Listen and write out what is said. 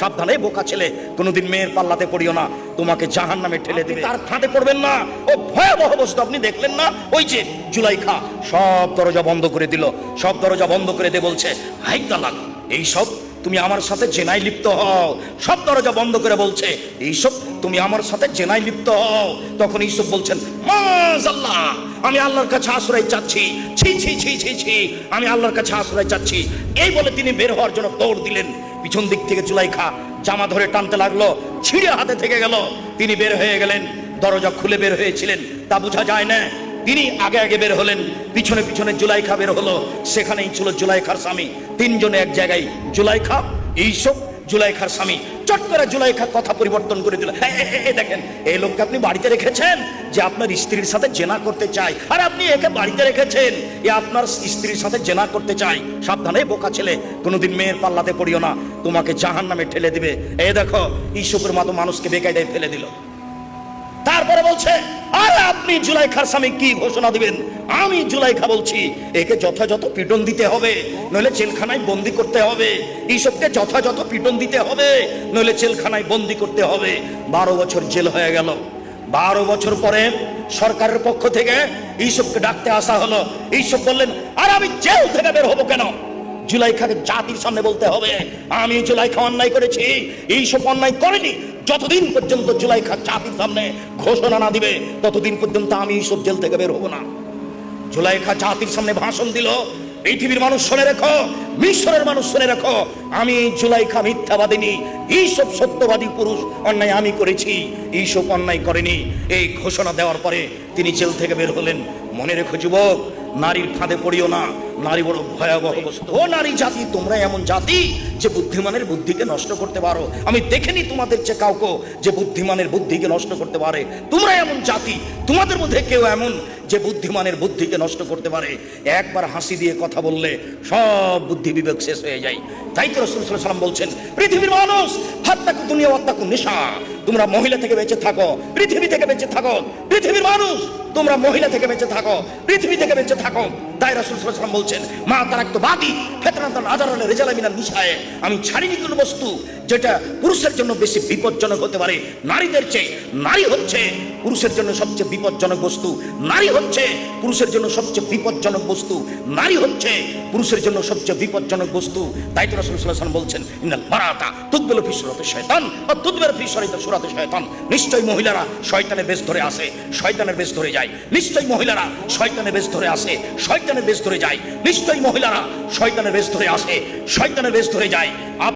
সাবধানে বোকা ছেলে কোনোদিন মেয়ের পাল্লাতে পড়িও না। তোমাকে জাহান নামে ঠেলে দেবে। তার ফাঁদে পড়বেন না। ও ভয়াবহ বস্তু আপনি দেখলেন না? ওই যে জুলাইখা সব দরজা বন্ধ করে দিল। সব দরজা বন্ধ করে দিয়ে বলছে হাই তালাক এইসব তুমি আমার সাথে জেনাই লিপ্ত হও। সব দরজা বন্ধ করে বলছে এইসব তুমি আমার সাথে জেনাই লিপ্ত হও। তখন এইসব বলছেন মাজাল্লাহ আমি আল্লাহর কাছে আশ্রয় চাচ্ছি। ছি ছি ছি ছি ছি আমি আল্লাহর কাছে আশ্রয় চাচ্ছি। এই বলে তিনি বের হওয়ার জন্য দৌড় দিলেন। পিছন দিক থেকে জুলাইখা জামা ধরে টানতে লাগল ছিঁড়ে হাতে থেকে গেল। তিনি বের হয়ে গেলেন দরজা খুলে বের হয়েছিলেন তা বোঝা যায় না। তিনি আগে আগে বের হলেন পিছনে পিছনে জুলাইখা বের হলো সেখানেই ছিল জুলাইখার স্বামী। তিনজনে এক জায়গায় জুলাইখা এইসব জুলাইখার স্বামী। চট করে জুলাইখা কথা পরিবর্তন করে দিল। এ, দেখেন এই লোককে আপনি বাড়িতে রেখেছেন? যে আপনার স্ত্রীর সাথে জেনা করতে চায়। আর আপনি একে বাড়িতে রেখেছেন, এ আপনার স্ত্রীর সাথে জেনা করতে চায়। সাবধানে বোকা ছেলে, কোনোদিন মেয়ের পাল্লাতে পড়িও না। তোমাকে জাহান নামে ঠেলে দিবে। এ দেখো ইসুপের মতো মানুষকে বেকায়দায় ফেলে দিল। তারপরে বলছে, আর আপনি জুলাইখার স্বামী কি ঘোষণা দিবেন? আমি জুলাইখা বলছি, একে যথাযথ পিটন দিতে হবে, নইলে জেলখানায় বন্দি করতে হবে। এইসবকে যথাযথ পিটন দিতে হবে, নইলে জেলখানায় বন্দি করতে হবে। বারো বছর জেল হয়ে গেল। বারো বছর পরে সরকারের পক্ষ থেকে এইসবকে ডাকতে আসা হলো। এইসব বললেন, আর আমি জেল থেকে বের হব কেন? জুলাইখাকে জাতির সামনে বলতে হবে, আমি জুলাইখা অন্যায় করেছি এইসব অন্যায় করেনি। যতদিন পর্যন্ত জুলাইখা জাতির সামনে ঘোষণা না দিবে, ততদিন পর্যন্ত আমি এইসব জেল থেকে বের হব না। জুলাইখা জাতির সামনে ভাষণ দিল পৃথিবীর মানুষ শুনে রেখো, মিশরের মানুষ শুনে রেখো, আমি জুলাইখা মিথ্যাবাদিনী, এইসব সত্যবাদী পুরুষ অন্যায় আমি করেছি, এইসব অন্যায় করেনি। এই ঘোষণা দেওয়ার পরে তিনি জেল থেকে বের হলেন। মনে রেখো যুবক, নারীর ফাঁদে পড়িও না, নারী বড় ভয়াবহ বস্তু। ও নারী জাতি, তোমরা এমন জাতি যে বুদ্ধিমানের বুদ্ধিকে নষ্ট করতে পারো। আমি দেখিনি তোমাদের চেয়ে কাউকে যে বুদ্ধিমানের বুদ্ধিকে নষ্ট করতে পারে। তোমরা এমন জাতি, তোমাদের মধ্যে কেউ এমন যে বুদ্ধিমানের বুদ্ধিকে নষ্ট করতে পারে, একবার হাসি দিয়ে কথা বললে সব বুদ্ধি বিবেক শেষ হয়ে যায়। তাই তো রসুল সাল্লাম বলছেন, পৃথিবীর মানুষ, হাত্তাকু দুনিয়া ওয়াত্তাকু নেশা। তোমরা মহিলা থেকে বেঁচে থাকো, পৃথিবী থেকে বেঁচে থাকো, পৃথিবীর মানুষ, তোমরা মহিলা থেকে বেঁচে থাকো, পৃথিবী থেকে বেঁচে থাকো। তাই রাসূল ওয়াসাল্লাম বলছেন, মা তারাক্তু বাদি ফিতনাতান আযারাল রিজালা মিনাল নিসায়ে আমি ছাড়িনি কোনো বস্তু যেটা পুরুষের জন্য বেশি বিপজ্জনক হতে পারে। নারীদের চেয়ে নারী হচ্ছে পুরুষের জন্য সবচেয়ে বিপজ্জনক বস্তু। নারী হচ্ছে পুরুষের জন্য সবচেয়ে বিপজ্জনক বস্তু। নারী হচ্ছে পুরুষের জন্য সবচেয়ে বিপজ্জনক বস্তু। তাই তো রাসূল সাল্লাল্লাহু বলছেন, ইন্নাল মারাতা তুকবেলু ফি সুরাতি শয়তান আর তুদবের ফি শরীতে সুরাতে শয়তান। নিশ্চয়ই মহিলারা শয়তানের বেশ ধরে আসে, শয়তানের বেশ ধরে যায়। নিশ্চয়ই মহিলারা শয়তানের বেশ ধরে আসে, শয়তানের বেশ ধরে যায়। নিশ্চয়ই মহিলারা শয়তানের বেশ ধরে আসে, শয়তানের বেশ ধরে যায়।